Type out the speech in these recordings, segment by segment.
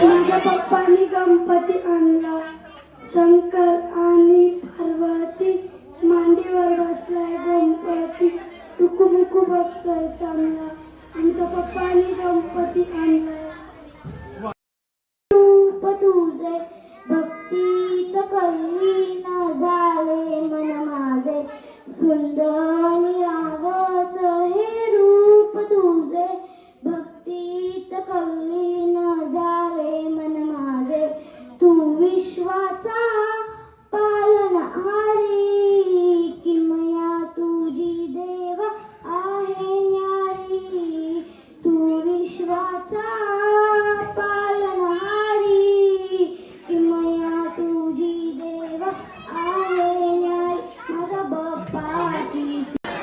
माझ्या पप्पानी गणपती आणला शंकर आणि पार्वती मांडीवर बसलाय गणपती टुकू मुकू बघतोय चांगला आमच्या पप्पानी गणपती आणलाय रूप तुझे भक्तीच कल्ली न झाले मन माझे सुंदर पालन पालनहारी किमया तुझी देव आहे न्यारी. तू विश्वाचा पालन हारी किमया तुझी देव आहे न्यारी. माझा बाप्पा की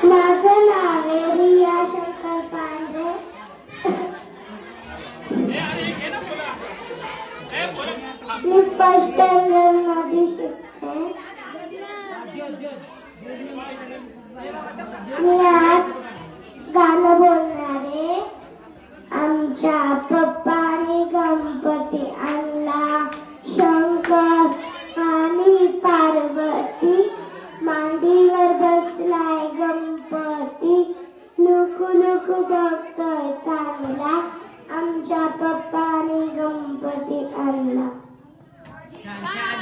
माझं नाव आहे रिया शंकर पांढरे मी फर्स्ट स्टँडर्डमध्ये शिकते मी आज गाणं बोलणारे आमच्या पप्पाने गणपती आणला शंकर आणि पार्वती मांडीवर बसलाय गणपती नुकू नुकू बघतोय चांगला आमच्या पप्पाने गणपती आणला. 大家。